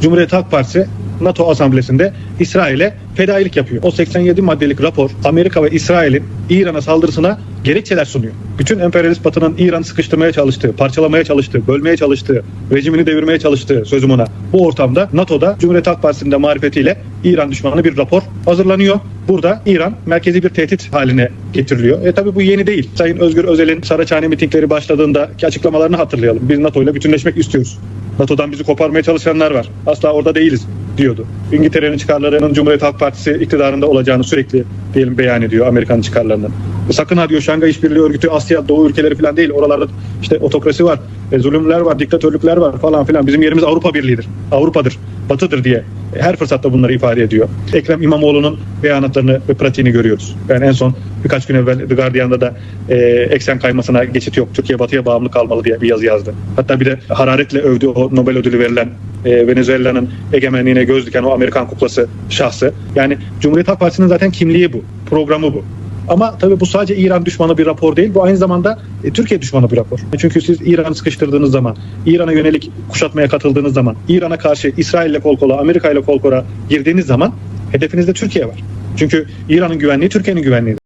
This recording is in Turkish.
Cumhuriyet Halk Partisi NATO asamblesinde İsrail'e fedailik yapıyor. O 87 maddelik rapor Amerika ve İsrail'in İran'a saldırısına gerekçeler sunuyor. Bütün emperyalist batının İran'ı sıkıştırmaya çalıştığı, parçalamaya çalıştığı, bölmeye çalıştığı, rejimini devirmeye çalıştığı sözüm ona. Bu ortamda NATO'da Cumhuriyet Halk Partisi'nin de marifetiyle İran düşmanı bir rapor hazırlanıyor. Burada İran merkezi bir tehdit haline getiriliyor. E tabi bu yeni değil. Sayın Özgür Özel'in Saraçhane mitingleri başladığındaki açıklamalarını hatırlayalım. Biz NATO ile bütünleşmek istiyoruz. NATO'dan bizi koparmaya çalışanlar var. Asla orada değiliz diyordu. İngiltere'nin çıkarlarının Cumhuriyet Halk Partisi iktidarında olacağını sürekli diyelim beyan ediyor Amerikan çıkarlarının. Sakın ha diyor Şangay İşbirliği Örgütü Asya Doğu ülkeleri falan değil. Oralarda işte otokrasi var, e, zulümler var, diktatörlükler var falan filan. Bizim yerimiz Avrupa Birliği'dir. Avrupa'dır, Batı'dır diye her fırsatta bunları ifade ediyor. Ekrem İmamoğlu'nun beyanatlarını ve pratiğini görüyoruz. Yani en son birkaç gün evvel The Guardian'da da e, eksen kaymasına geçit yok. Türkiye batıya bağımlı kalmalı diye bir yazı yazdı. Hatta bir de hararetle övdü o Nobel ödülü verilen e, Venezuela'nın egemenliğine göz diken o Amerikan kuklası şahsı. Yani Cumhuriyet Halk Partisi'nin zaten kimliği bu, programı bu. Ama tabii bu sadece İran düşmanı bir rapor değil. Bu aynı zamanda e, Türkiye düşmanı bir rapor. Çünkü siz İran'ı sıkıştırdığınız zaman, İran'a yönelik kuşatmaya katıldığınız zaman, İran'a karşı İsrail'le kol kola, Amerika ile kol kola girdiğiniz zaman hedefinizde Türkiye var. Çünkü İran'ın güvenliği Türkiye'nin güvenliğidir.